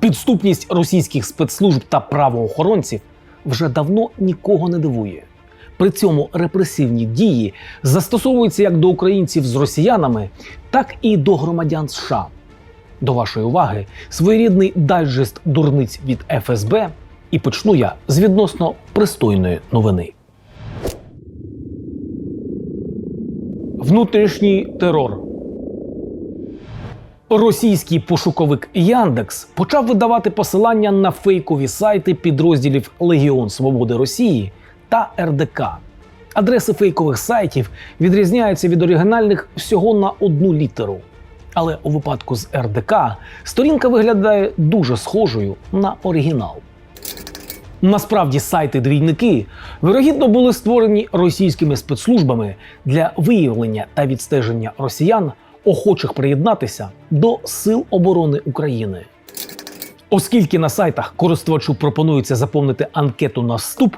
Підступність російських спецслужб та правоохоронців вже давно нікого не дивує. При цьому репресивні дії застосовуються як до українців з росіянами, так і до громадян США. До вашої уваги своєрідний дайджест дурниць від ФСБ, і почну я з відносно пристойної новини. Внутрішній терор. Російський пошуковик Яндекс почав видавати посилання на фейкові сайти підрозділів Легіон Свободи Росії та РДК. Адреси фейкових сайтів відрізняються від оригінальних всього на одну літеру. Але у випадку з РДК сторінка виглядає дуже схожою на оригінал. Насправді сайти-двійники вирогідно були створені російськими спецслужбами для виявлення та відстеження росіян, охочих приєднатися до Сил оборони України. Оскільки на сайтах користувачу пропонується заповнити анкету на вступ,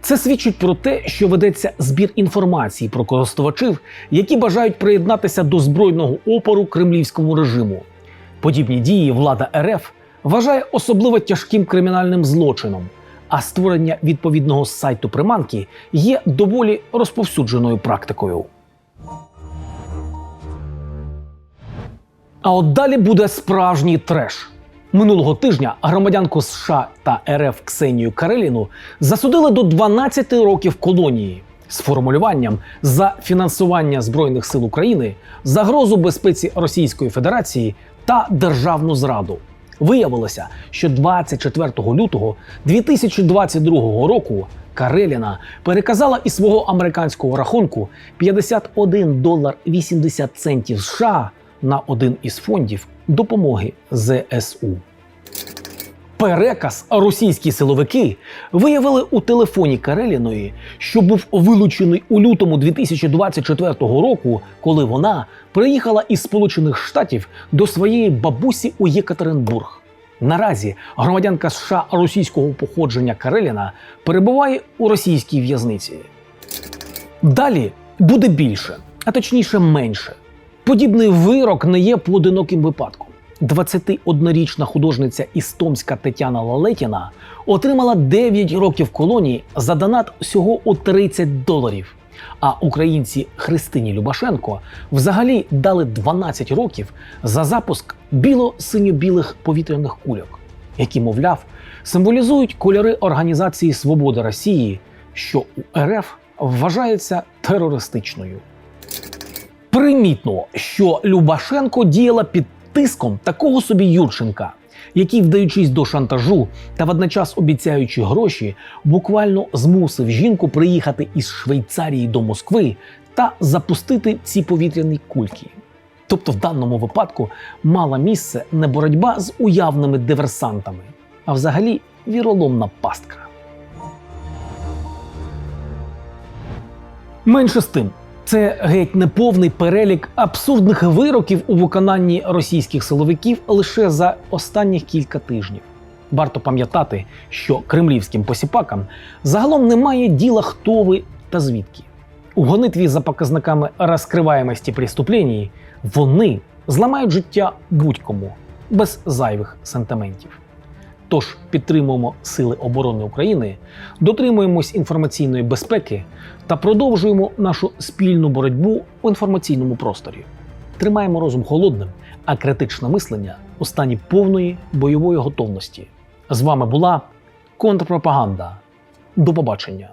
це свідчить про те, що ведеться збір інформації про користувачів, які бажають приєднатися до збройного опору кремлівському режиму. Подібні дії влада РФ вважає особливо тяжким кримінальним злочином, а створення відповідного сайту приманки є доволі розповсюдженою практикою. А от далі буде справжній треш. Минулого тижня громадянку США та РФ Ксенію Кареліну засудили до 12 років колонії з формулюванням за фінансування збройних сил України, загрозу безпеці Російської Федерації та державну зраду. Виявилося, що 24 лютого 2022 року Кареліна переказала із свого американського рахунку 51 долар 80 центів США на один із фондів допомоги ЗСУ. Переказ російські силовики виявили у телефоні Кареліної, що був вилучений у лютому 2024 року, коли вона приїхала із Сполучених Штатів до своєї бабусі у Єкатеринбург. Наразі громадянка США російського походження Кареліна перебуває у російській в'язниці. Далі буде більше, а точніше менше. Подібний вирок не є поодиноким випадком. 21-річна художниця із Томська Тетяна Лалетіна отримала 9 років колонії за донат всього у 30 доларів. А українці Христині Любашенко взагалі дали 12 років за запуск біло-синьо-білих повітряних кульок, які, мовляв, символізують кольори Організації Свобода Росії, що у РФ вважається терористичною. Примітно, що Любашенко діяла під тиском такого собі Юрченка, який, вдаючись до шантажу та водночас обіцяючи гроші, буквально змусив жінку приїхати із Швейцарії до Москви та запустити ці повітряні кульки. Тобто, в даному випадку мала місце не боротьба з уявними диверсантами, а взагалі віроломна пастка. Менше з тим, це геть неповний перелік абсурдних вироків у виконанні російських силовиків лише за останніх кілька тижнів. Варто пам'ятати, що кремлівським посіпакам загалом немає діла, хто ви та звідки. У гонитві за показниками розкриваємості преступлень вони зламають життя будь-кому без зайвих сентиментів. Тож підтримуємо Сили оборони України, дотримуємось інформаційної безпеки та продовжуємо нашу спільну боротьбу у інформаційному просторі. Тримаємо розум холодним, а критичне мислення у стані повної бойової готовності. З вами була контрпропаганда. До побачення!